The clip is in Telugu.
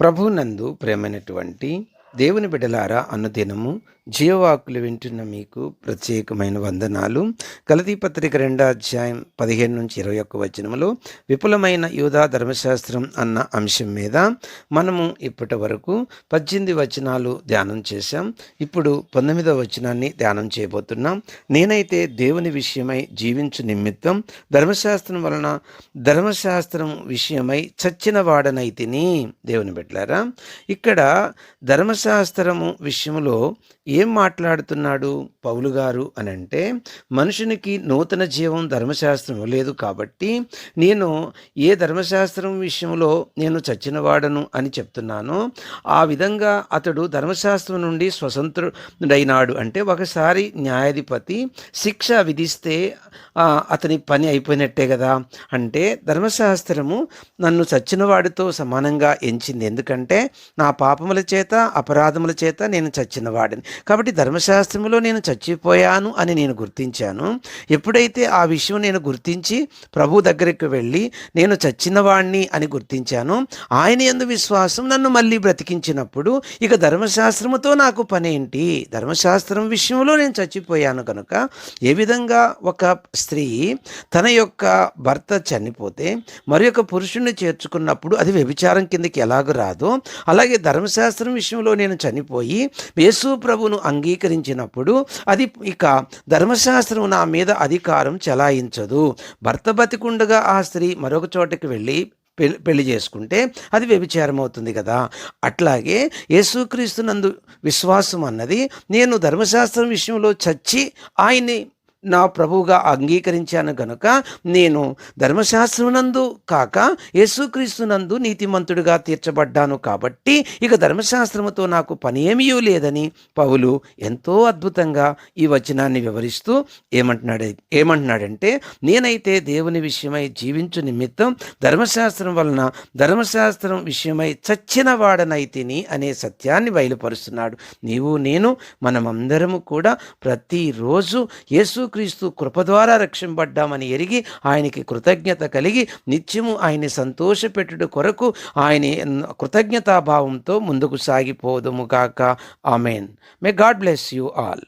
ప్రభునందు ప్రేమైనటువంటి దేవుని బిడ్డలారా అనుదినము జీవవాకులు వింటున్న మీకు ప్రత్యేకమైన వందనాలు. కలతీ పత్రిక రెండో అధ్యాయం పదిహేను నుంచి ఇరవై ఒక్క వచనములో. విపులమైన యూదా ధర్మశాస్త్రం అన్న అంశం మీద మనము ఇప్పటి వరకు పద్దెనిమిది వచనాలు ధ్యానం చేశాం. ఇప్పుడు పంతొమ్మిదవ వచనాన్ని ధ్యానం చేయబోతున్నాం. నేనైతే దేవుని విషయమై జీవించు నిమిత్తం ధర్మశాస్త్రం వలన ధర్మశాస్త్రం విషయమై చచ్చిన వాడనైతిని దేవుని పెట్టారా ఇక్కడ ధర్మశాస్త్రము విషయంలో ఏ మాట్లాడుతున్నాడు పౌలు గారు అని అంటే మనుషునికి నూతన జీవం ధర్మశాస్త్రం లేదు కాబట్టి నేను ఏ ధర్మశాస్త్రం విషయంలో నేను చచ్చినవాడను అని చెప్తున్నానో. ఆ విధంగా అతడు ధర్మశాస్త్రం నుండి స్వతంత్రుడైనాడు. అంటే ఒకసారి న్యాయాధిపతి శిక్ష విధిస్తే అతని పని అయిపోయినట్టే కదా. అంటే ధర్మశాస్త్రము నన్ను చచ్చినవాడితో సమానంగా ఎంచింది. ఎందుకంటే నా పాపముల చేత అపరాధముల చేత నేను చచ్చినవాడిని. కాబట్టి ధర్మశాస్త్రములో నేను చచ్చిపోయాను అని నేను గుర్తించాను. ఎప్పుడైతే ఆ విషయం నేను గుర్తించి ప్రభు దగ్గరికి వెళ్ళి నేను చచ్చినవాణ్ణి అని గుర్తించాను ఆయన ఎందు విశ్వాసం నన్ను మళ్ళీ బ్రతికించినప్పుడు ఇక ధర్మశాస్త్రముతో నాకు పనేంటి? ధర్మశాస్త్రం విషయంలో నేను చచ్చిపోయాను కనుక ఏ విధంగా ఒక స్త్రీ తన యొక్క భర్త చనిపోతే మరి యొక్క పురుషుణ్ణి చేర్చుకున్నప్పుడు అది వ్యభిచారం కిందకి ఎలాగ రాదో అలాగే ధర్మశాస్త్రం విషయంలో నేను చనిపోయి యేసు ప్రభును అంగీకరించినప్పుడు అది ఇక ధర్మశాస్త్రం నా మీద అధికారం చెలాయించదు. భర్త బతికుండగా ఆ స్త్రీ మరొక చోటకి వెళ్ళి పెళ్ళి పెళ్ళి చేసుకుంటే అది వ్యభిచారం అవుతుంది కదా. అట్లాగే యేసుక్రీస్తు నందు విశ్వాసం అన్నది నేను ధర్మశాస్త్రం విషయంలో చచ్చి ఆయన్ని నా ప్రభువుగా అంగీకరించాను గనుక నేను ధర్మశాస్త్రమునందు కాక యేసుక్రీస్తునందు నీతిమంతుడిగా తీర్చబడ్డాను కాబట్టి ఇక ధర్మశాస్త్రముతో నాకు పని ఏమీ లేదని పౌలు ఎంతో అద్భుతంగా ఈ వచనాన్ని వివరిస్తూ ఏమంటున్నాడు ఏమంటున్నాడంటే నేనైతే దేవుని విషయమై జీవించు నిమిత్తం ధర్మశాస్త్రం వలన ధర్మశాస్త్రం విషయమై చచ్చిన వాడనైతిని అనే సత్యాన్ని బయలుపరుస్తున్నాడు. నీవు నేను మనమందరము కూడా ప్రతిరోజు యేసుక్రీస్తు కృప ద్వారా రక్షింపడ్డామని ఎరిగి ఆయనకి కృతజ్ఞత కలిగి నిత్యము ఆయన్ని సంతోషపెట్టుడు కొరకు ఆయన కృతజ్ఞతాభావంతో ముందుకు సాగిపోదుము కాక amen. May God bless you all